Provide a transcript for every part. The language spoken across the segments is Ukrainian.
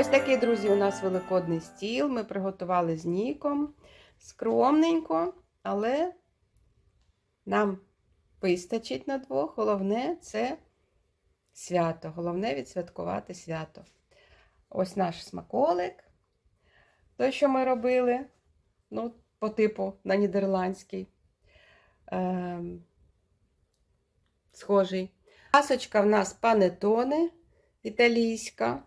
Ось такий, друзі, у нас великодний стіл. Ми приготували з Ніком. Скромненько, але нам вистачить на двох. Головне це свято. Головне відсвяткувати свято. Ось наш смаколик. Той, що ми робили, ну, по типу на нідерландський. Ем, схожий. Пасочка в нас панетоне італійська.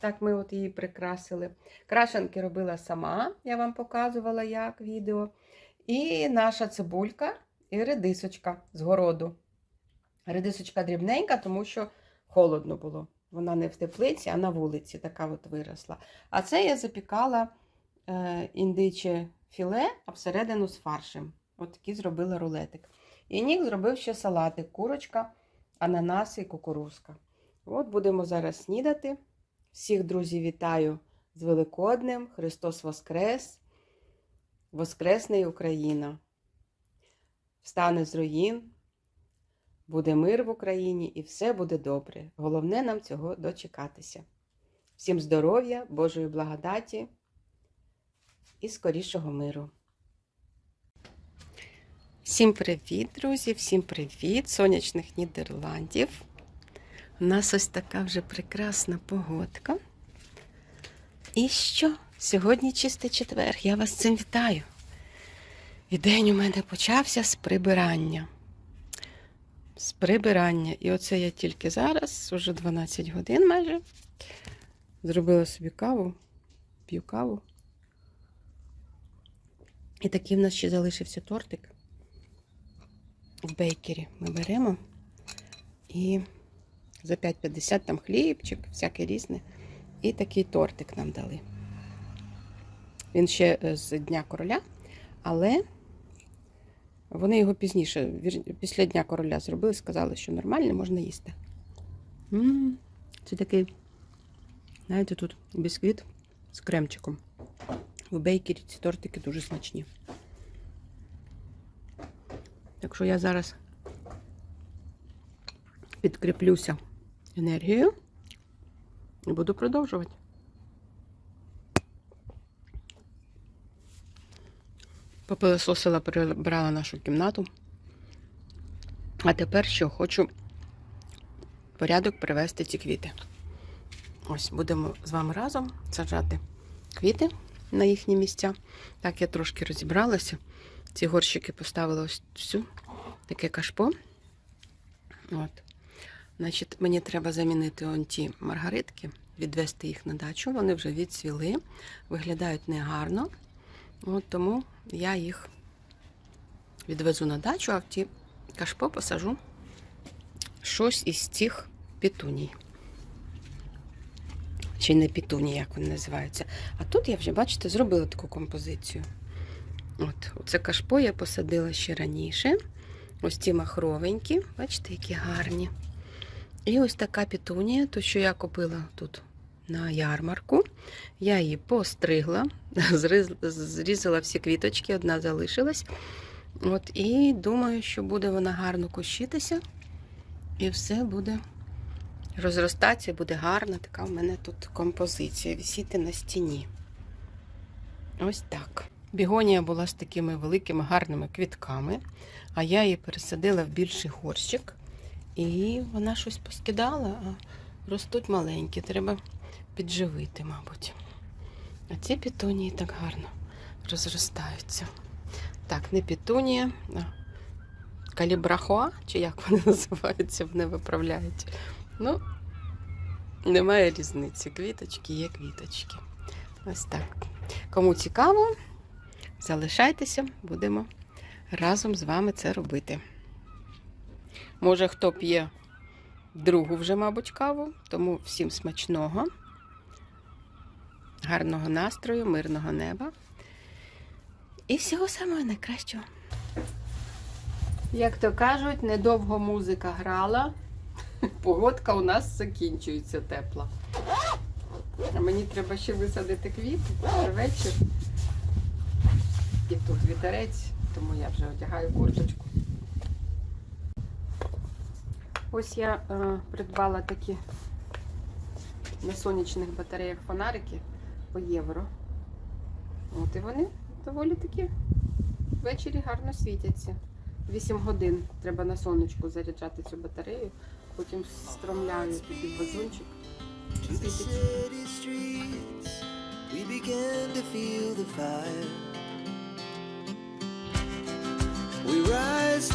Так, ми от її прикрасили. Крашенки робила сама, я вам показувала як відео. І наша цибулька і редисочка з городу. Редисочка дрібненька, тому що холодно було. Вона не в теплиці, а на вулиці така от виросла. А це я запікала е, індиче філе, а всередину з фаршем. От такий зробила рулетик. І Нік зробив ще салатик, курочка, ананаси і кукурузка. От будемо зараз снідати. Всіх, друзі, вітаю з Великоднем. Христос Воскрес! Воскресне Україна! Встане з руїн, буде мир в Україні і все буде добре. Головне нам цього дочекатися. Всім здоров'я, Божої благодаті і скорішого миру. Всім привіт, друзі! Всім привіт! Сонячних Нідерландів! У нас ось така вже прекрасна погодка. І що? Сьогодні чистий четвер. Я вас цим вітаю. І день у мене почався з прибирання. З прибирання. І оце я тільки зараз, уже 12 годин майже. Зробила собі каву, п'ю каву. І такий в нас ще залишився тортик. В бейкері ми беремо і за 5,50 там хлібчик, всяке різне. І такий тортик нам дали. Він ще е, з Дня короля, але вони його пізніше, після Дня короля зробили, сказали, що нормально, можна їсти. Це такий, знаєте, тут бісквіт з кремчиком. В бейкері ці тортики дуже смачні. Так що я зараз підкріплюся енергією і буду продовжувати. Попилисосила, прибрала нашу кімнату. А тепер що хочу порядок привести ці квіти. Ось будемо з вами разом саджати квіти на їхні місця. Так, я трошки розібралася. Ці горщики поставила ось всю, таке кашпо. От. Значить, мені треба замінити он ті маргаритки, відвести їх на дачу. Вони вже відцвіли, виглядають негарно. От тому я їх відвезу на дачу, а в ті кашпо посажу щось із цих петуній. Чи не петуній, як вони називаються. А тут я вже, бачите, зробила таку композицію. От, оце кашпо я посадила ще раніше. Ось ці махровенькі, бачите, які гарні. І ось така петунія, то що я купила тут на ярмарку. Я її постригла, зрізала всі квіточки, одна залишилась. От, і думаю, що буде вона гарно кущитися. І все буде розростатися, буде гарна. Така в мене тут композиція висіти на стіні. Ось так. Бігонія була з такими великими гарними квітками, а я її пересадила в більший горщик. І вона щось поскидала, а ростуть маленькі. Треба підживити, мабуть. А ці петунії так гарно розростаються. Так, не петунія, а калібрахоа, чи як вони називаються, вони виправляють. Ну, немає різниці. Квіточки є квіточки. Ось так. Кому цікаво, залишайтеся, будемо разом з вами це робити. Може, хто п'є другу вже, мабуть, каву, тому всім смачного, гарного настрою, мирного неба і всього самого найкращого. Як то кажуть, недовго музика грала. Погодка у нас закінчується тепла. А мені треба ще висадити квіти вечір. І тут вітерець, тому я вже одягаю курточку. Ось я е, придбала такі на сонячних батареях фонарики по євро. От і вони доволі таки ввечері гарно світяться. 8 годин треба на сонечку заряджати цю батарею, потім стромляю туди вазончик. We rise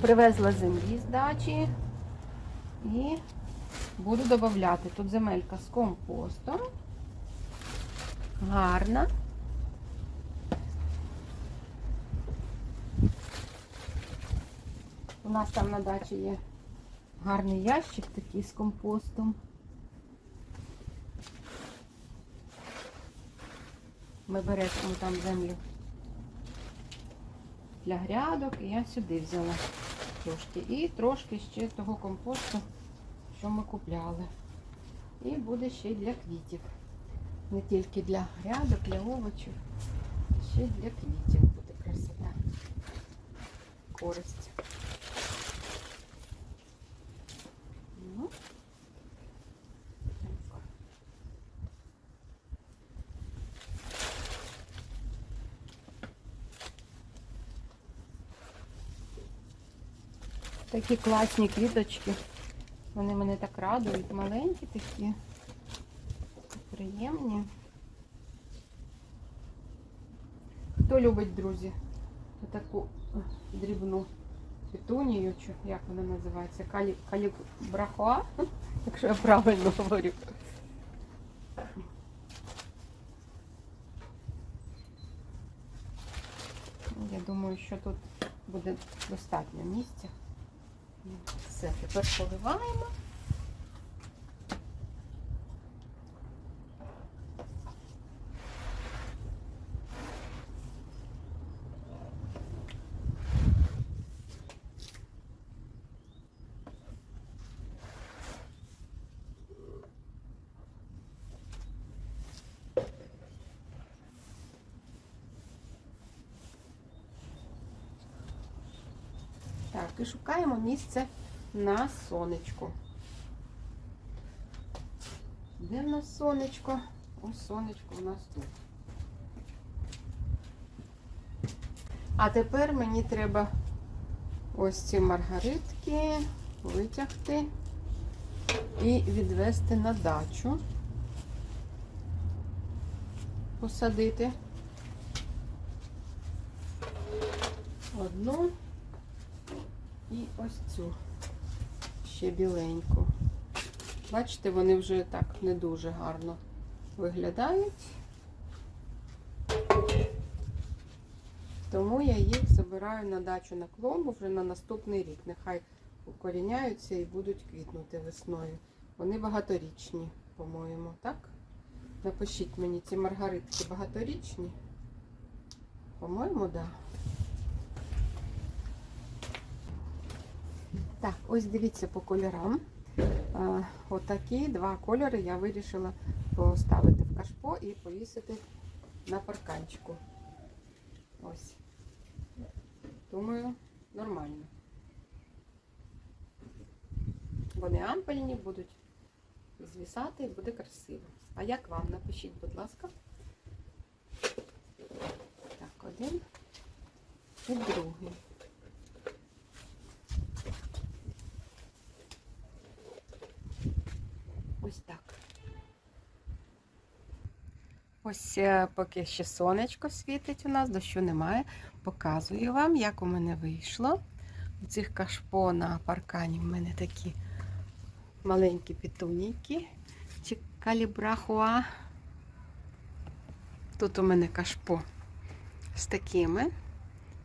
Привезла землі з дачі і буду додавати. Тут земелька з компостом. Гарна. У нас там на дачі є гарний ящик такий з компостом. Ми беремо там землю для грядок, і я сюди взяла трошки. І трошки ще того компосту, що ми купляли. І буде ще й для квітів. Не тільки для грядок, для овочів, ще й для квітів буде красота. Користь. Ну. Так. Такі класні квіточки. Вони мене так радують. Маленькі такі. Приємні. Хто любить, друзі, таку е, дрібну петунію, чи як вона називається? Калі... Калібрахоа, якщо я правильно говорю. Я думаю, що тут буде достатньо місця. Все, тепер поливаємо. Так, і шукаємо місце на сонечку. Де в нас сонечко? Ось сонечко у нас тут. А тепер мені треба ось ці маргаритки витягти і відвести на дачу. Посадити. Одну і ось цю ще біленьку. Бачите, вони вже так не дуже гарно виглядають. Тому я їх забираю на дачу на клумбу вже на наступний рік. Нехай укоріняються і будуть квітнути весною. Вони багаторічні, по-моєму, так? Напишіть мені, ці маргаритки багаторічні. По-моєму, так. Да. Так, ось дивіться по кольорам. Отакі два кольори я вирішила поставити в кашпо і повісити на парканчику. Ось. Думаю, нормально. Вони ампельні будуть звісати і буде красиво. А як вам? Напишіть, будь ласка. Так, один і другий. Ось так. Ось е, поки ще сонечко світить у нас, дощу немає. Показую вам, як у мене вийшло. У цих кашпо на паркані в мене такі маленькі петуніки. Чи калібрахуа. Тут у мене кашпо з такими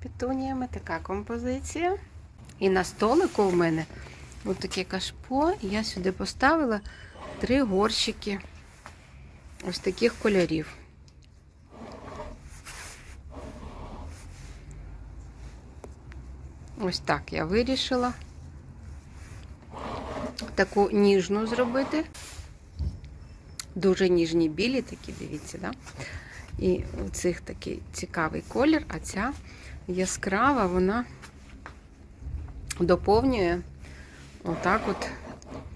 петуніями, така композиція. І на столику в мене ось таке кашпо. Я сюди поставила три горщики ось таких кольорів. Ось так я вирішила таку ніжну зробити. Дуже ніжні білі такі, дивіться, да? І у цих такий цікавий колір, а ця яскрава, вона доповнює отак от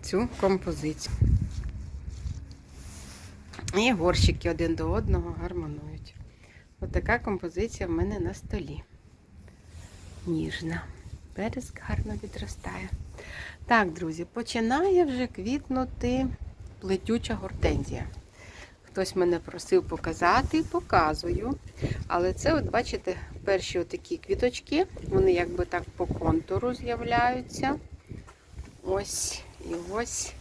цю композицію. І горщики один до одного гармонують. Ось така композиція в мене на столі. Ніжна. Березк гарно відростає. Так, друзі, починає вже квітнути плетюча гортензія. Хтось мене просив показати, показую. Але це, от бачите, перші отакі квіточки, вони якби так по контуру з'являються. Ось і ось.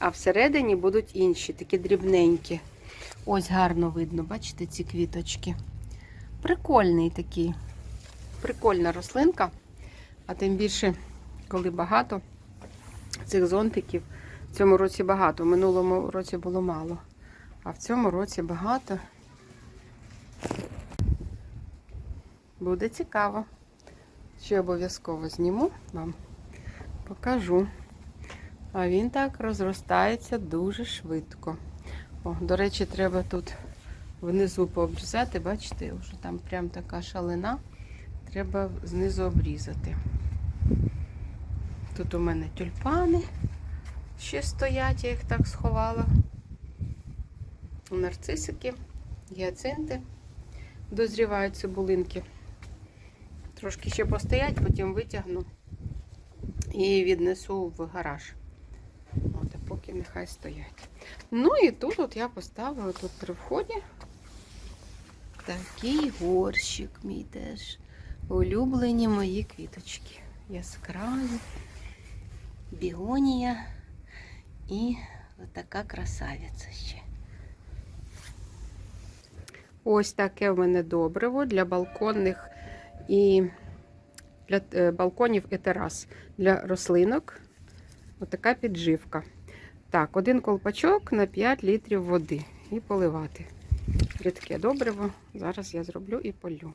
А всередині будуть інші, такі дрібненькі. Ось гарно видно, бачите, ці квіточки. Прикольний такий. Прикольна рослинка. А тим більше, коли багато цих зонтиків. В цьому році багато. В минулому році було мало. А в цьому році багато. Буде цікаво. Ще обов'язково зніму вам, покажу. А він так розростається дуже швидко. О, до речі, треба тут внизу пообрізати, бачите, вже там прям така шалина. Треба знизу обрізати. Тут у мене тюльпани ще стоять, я їх так сховала. Нарцисики, гіацинти. Дозрівають цибулинки. Трошки ще постоять, потім витягну і віднесу в гараж. Поки нехай стоять. Ну і тут от я поставила тут при вході такий горщик мій теж. Улюблені мої квіточки. Яскраві, бігонія і така красавиця ще. Ось таке в мене добриво для балконних і для е, балконів і терас. Для рослинок. Отака підживка. Так, один колпачок на 5 літрів води і поливати. Рідке добриво. Зараз я зроблю і полю.